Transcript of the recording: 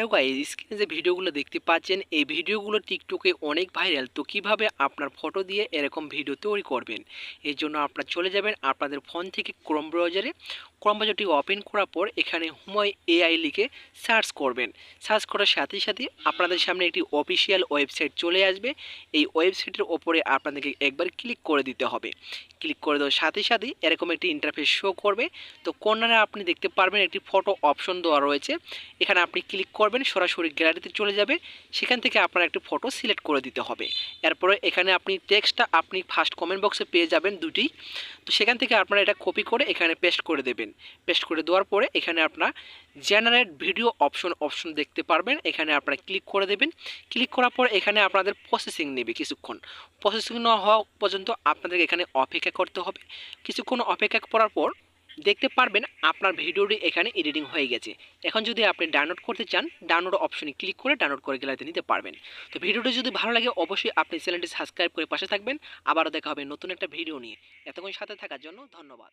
Hello guys স্ক্রিনে যে ভিডিওগুলো দেখতে পাচ্ছেন, এই ভিডিওগুলো টিকটকে অনেক ভাইরাল তো কীভাবে আপনার ফটো দিয়ে এরকম ভিডিও তৈরি করবেন? এর জন্য আপনারা চলে যাবেন আপনাদের ফোন থেকে ক্রোম ব্রাউজারে ক্রোম ব্রাউজারটি ওপেন করার পর এখানে হুমাই এআই লিখে সার্চ করবেন। সার্চ করার সাথে সাথে আপনাদের সামনে একটি অফিসিয়াল ওয়েবসাইট চলে আসবে। এই ওয়েবসাইটের ওপরে আপনাদেরকে একবার ক্লিক করে দিতে হবে। ক্লিক করে দেওয়ার সাথে সাথে এরকম একটি ইন্টারফেস শো করবে। তো কর্নারে আপনি দেখতে পারবেন একটি ফটো অপশন দেওয়া রয়েছে। এখানে আপনি ক্লিক করবেন সরাসরি গ্যালারিতে চলে যাবে। সেখান থেকে আপনার একটি ফটো সিলেক্ট করে দিতে হবে। এরপরে এখানে আপনি টেক্সটটা আপনি ফার্স্ট কমেন্ট বক্সে পেয়ে যাবেন দুটি। তো সেখান থেকে আপনারা এটা কপি করে এখানে পেস্ট করে দেবেন। পেস্ট করে দেওয়ার পরে এখানে আপনার জেনারেট ভিডিও অপশন অপশন দেখতে পারবেন। এখানে আপনারা ক্লিক করে দেবেন। ক্লিক করার পর এখানে আপনাদের প্রসেসিং নেবে কিছুক্ষণ। প্রসেসিং না হওয়া পর্যন্ত আপনাদের এখানে অপেক্ষা করতে হবে। কিছুক্ষণ অপেক্ষা করার পর দেখতে পারবেন আপনার ভিডিওটি এখানে এডিটিং হয়ে গেছে। এখন যদি আপনি ডাউনলোড করতে চান ডাউনলোড অপশনে ক্লিক করে ডাউনলোড করে গ্যালারিতে নিতে পারবেন। তো ভিডিওটি যদি ভালো লাগে, অবশ্যই আপনি চ্যানেলটি সাবস্ক্রাইব করে পাশে থাকবেন। আবারও দেখা হবে নতুন একটা ভিডিও নিয়ে। এতক্ষণ সাথে থাকার জন্য ধন্যবাদ।